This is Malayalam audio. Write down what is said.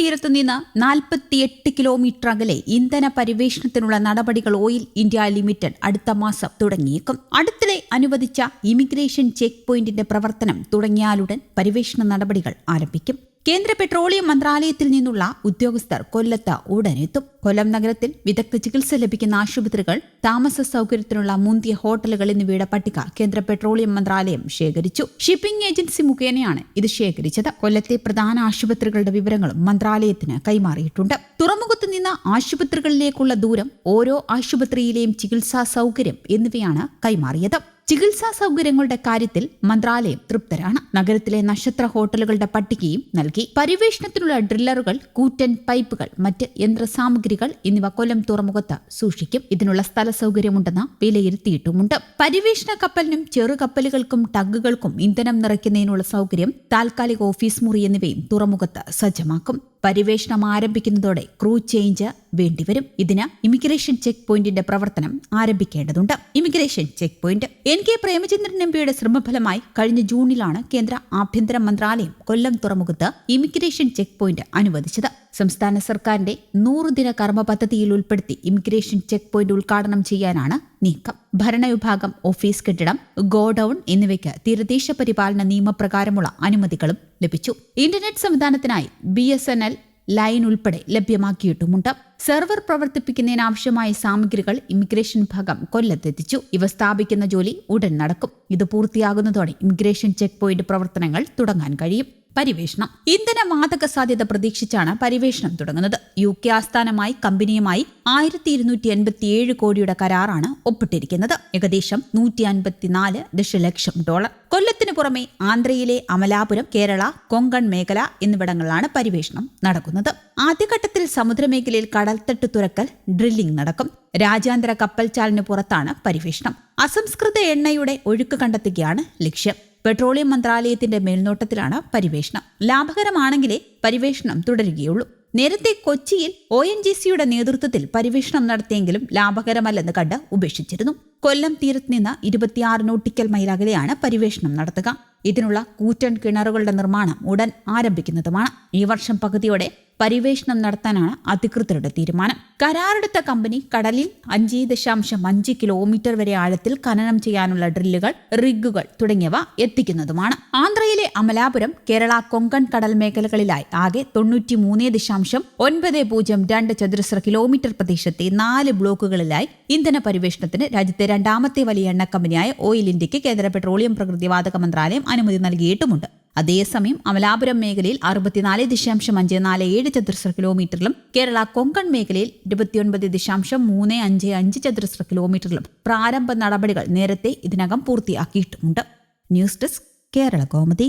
തീരത്തു നിന്ന് നാൽപ്പത്തിയെട്ട് കിലോമീറ്റർ അകലെ ഇന്ധന പരിവേഷണത്തിനുള്ള നടപടികൾ ഓയിൽ ഇന്ത്യ ലിമിറ്റഡ് അടുത്ത മാസം തുടങ്ങിയേക്കും. അടുത്തിടെ അനുവദിച്ച ഇമിഗ്രേഷൻ ചെക്ക് പോയിന്റിന്റെ പ്രവർത്തനം തുടങ്ങിയാലുടൻ പരിവേഷണ നടപടികൾ ആരംഭിക്കും. കേന്ദ്ര പെട്രോളിയം മന്ത്രാലയത്തിൽ നിന്നുള്ള ഉദ്യോഗസ്ഥർ കൊല്ലത്ത് ഉടനെത്തും. കൊല്ലം നഗരത്തിൽ വിദഗ്ധ ചികിത്സ ലഭിക്കുന്ന ആശുപത്രികൾ താമസ സൗകര്യത്തിനുള്ള മുന്തിയ ഹോട്ടലുകൾ എന്നിവയുടെ പട്ടിക കേന്ദ്ര പെട്രോളിയം മന്ത്രാലയം ശേഖരിച്ചു. ഷിപ്പിംഗ് ഏജൻസി മുഖേനയാണ് ഇത് ശേഖരിച്ചത്. കൊല്ലത്തെ പ്രധാന ആശുപത്രികളുടെ വിവരങ്ങളും മന്ത്രാലയത്തിന് കൈമാറിയിട്ടുണ്ട്. തുറമുഖത്ത് നിന്ന് ആശുപത്രികളിലേക്കുള്ള ദൂരം ഓരോ ആശുപത്രിയിലെയും ചികിത്സാ സൗകര്യം എന്നിവയാണ് കൈമാറിയത്. ചികിത്സാ സൗകര്യങ്ങളുടെ കാര്യത്തിൽ മന്ത്രാലയം തൃപ്തരാണ്. നഗരത്തിലെ നക്ഷത്ര ഹോട്ടലുകളുടെ പട്ടികയും നൽകി. പരിവേഷണത്തിനുള്ള ഡ്രില്ലറുകൾ കൂറ്റൻ പൈപ്പുകൾ മറ്റ് യന്ത്രസാമഗ്രികൾ എന്നിവ കൊല്ലം തുറമുഖത്ത് സൂക്ഷിക്കും. ഇതിനുള്ള സ്ഥല സൗകര്യമുണ്ടെന്ന് വിലയിരുത്തിയിട്ടുമുണ്ട്. പരിവേഷണ കപ്പലിനും ചെറുകപ്പലുകൾക്കും ടഗുകൾക്കും ഇന്ധനം നിറയ്ക്കുന്നതിനുള്ള സൗകര്യം താൽക്കാലിക ഓഫീസ് മുറി എന്നിവയും തുറമുഖത്ത് സജ്ജമാക്കും. പരിവേഷണം ആരംഭിക്കുന്നതോടെ ക്രൂ ചേഞ്ച് വേണ്ടിവരും. ഇതിന് ഇമിഗ്രേഷൻ ചെക്ക് പോയിന്റിന്റെ പ്രവർത്തനം ആരംഭിക്കേണ്ടതുണ്ട്. Immigration check point N K Premachandran എംപിയുടെ ശ്രമഫലമായി കഴിഞ്ഞ ജൂണിലാണ് കേന്ദ്ര ആഭ്യന്തര മന്ത്രാലയം കൊല്ലം തുറമുഖത്ത് ഇമിഗ്രേഷൻ ചെക്ക് പോയിന്റ് അനുവദിച്ചത്. സംസ്ഥാന സർക്കാരിന്റെ നൂറുദിന കർമ്മ പദ്ധതിയിൽ ഉൾപ്പെടുത്തി ഇമിഗ്രേഷൻ ചെക്ക് പോയിന്റ് ഉദ്ഘാടനം ചെയ്യാനാണ് നീക്കം. ഭരണവിഭാഗം ഓഫീസ് കെട്ടിടം ഗോഡൌൺ എന്നിവയ്ക്ക് തീരദേശ പരിപാലന നിയമപ്രകാരമുള്ള അനുമതികളും ലഭിച്ചു. Internet സംവിധാനത്തിനായി B S N L line ഉൾപ്പെടെ ലഭ്യമാക്കിയിട്ടുമുണ്ട്. സെർവർ പ്രവർത്തിപ്പിക്കുന്നതിനാവശ്യമായ സാമഗ്രികൾ ഇമിഗ്രേഷൻ വിഭാഗം കൊല്ലത്തെത്തിച്ചു. ഇവ സ്ഥാപിക്കുന്ന ജോലി ഉടൻ നടക്കും. ഇത് പൂർത്തിയാകുന്നതോടെ ഇമിഗ്രേഷൻ ചെക്ക് പോയിന്റ് പ്രവർത്തനങ്ങൾ തുടങ്ങാൻ കഴിയും. പരിവേഷണം ഇന്ധന വാതക സാധ്യത പ്രതീക്ഷിച്ചാണ് പരിവേഷണം തുടങ്ങുന്നത്. യു കെ ആസ്ഥാനമായി കമ്പനിയുമായി ആയിരത്തി ഇരുന്നൂറ്റി എൺപത്തിയേഴ് കോടിയുടെ കരാറാണ് ഒപ്പിട്ടിരിക്കുന്നത്. ഏകദേശം നൂറ്റി അൻപത്തിനാല് ദശലക്ഷം ഡോളർ. കൊല്ലത്തിനു പുറമെ ആന്ധ്രയിലെ അമലാപുരം കേരള കൊങ്കൺ മേഖല എന്നിവിടങ്ങളിലാണ് പരിവേഷണം നടക്കുന്നത്. ആദ്യഘട്ടത്തിൽ സമുദ്രമേഖലയിൽ കടൽത്തട്ട് തുറക്കൽ ഡ്രില്ലിംഗ് നടക്കും. രാജ്യാന്തര കപ്പൽ ചാലിന് പുറത്താണ് പരിവേഷണം അസംസ്കൃത എണ്ണയുടെ ഒഴുക്ക് കണ്ടെത്തുകയാണ് ലക്ഷ്യം. പെട്രോളിയം മന്ത്രാലയത്തിന്റെ മേൽനോട്ടത്തിലാണ് പരിവേഷണം ലാഭകരമാണെങ്കിലേ പരിവേഷണം തുടരുകയുള്ളൂ. നേരത്തെ കൊച്ചിയിൽ ഒ എൻ ജി സിയുടെ നേതൃത്വത്തിൽ പരിവേഷണം നടത്തിയെങ്കിലും ലാഭകരമല്ലെന്ന് കണ്ട് ഉപേക്ഷിച്ചിരുന്നു. കൊല്ലം തീരത്ത് നിന്ന് ഇരുപത്തിയാറ് നോട്ടിക്കൽ മൈൽ അകലെയാണ് പരിവേഷണം നടത്തുക. ഇതിനുള്ള കൂറ്റൻ കിണറുകളുടെ നിർമ്മാണം ഉടൻ ആരംഭിക്കുന്നതുമാണ്. ഈ വർഷം പകുതിയോടെ പരിവേഷണം നടത്താനാണ് അധികൃതരുടെ തീരുമാനം. കരാറെടുത്ത കമ്പനി കടലിൽ അഞ്ച് ദശാംശം അഞ്ച് കിലോമീറ്റർ വരെ ആഴത്തിൽ ഖനനം ചെയ്യാനുള്ള ഡ്രില്ലുകൾ റിഗുകൾ തുടങ്ങിയവ എത്തിക്കുന്നതുമാണ്. ആന്ധ്രയിലെ അമലാപുരം കേരള കൊങ്കൺ കടൽ മേഖലകളിലായി ആകെ തൊണ്ണൂറ്റി മൂന്ന് ദശാംശം ഒൻപത് പൂജ്യം രണ്ട് ചതുരശ്ര കിലോമീറ്റർ പ്രദേശത്തെ നാല് ബ്ലോക്കുകളിലായി ഇന്ധന പരിവേഷണത്തിന് രാജ്യത്തെ രണ്ടാമത്തെ വലിയ എണ്ണ കമ്പനിയായ ഓയിൽ ഇന്ത്യയ്ക്ക് കേന്ദ്ര പെട്രോളിയം പ്രകൃതിവാതക മന്ത്രാലയം അനുമതി നൽകിയിട്ടുമുണ്ട്. അതേസമയം അമലാപുരം മേഖലയിൽ അറുപത്തിനാല് ദശാംശം അഞ്ച് നാല് ഏഴ് ചതുരശ്ര കിലോമീറ്ററിലും കേരള കൊങ്കൺ മേഖലയിൽ ഇരുപത്തിയൊൻപത് ദശാംശം മൂന്ന് അഞ്ച് അഞ്ച് ചതുരശ്ര കിലോമീറ്ററിലും പ്രാരംഭ നടപടികൾ നേരത്തെ ഇതിനകം പൂർത്തിയാക്കിയിട്ടുമുണ്ട്. News desk Kerala കോമതി.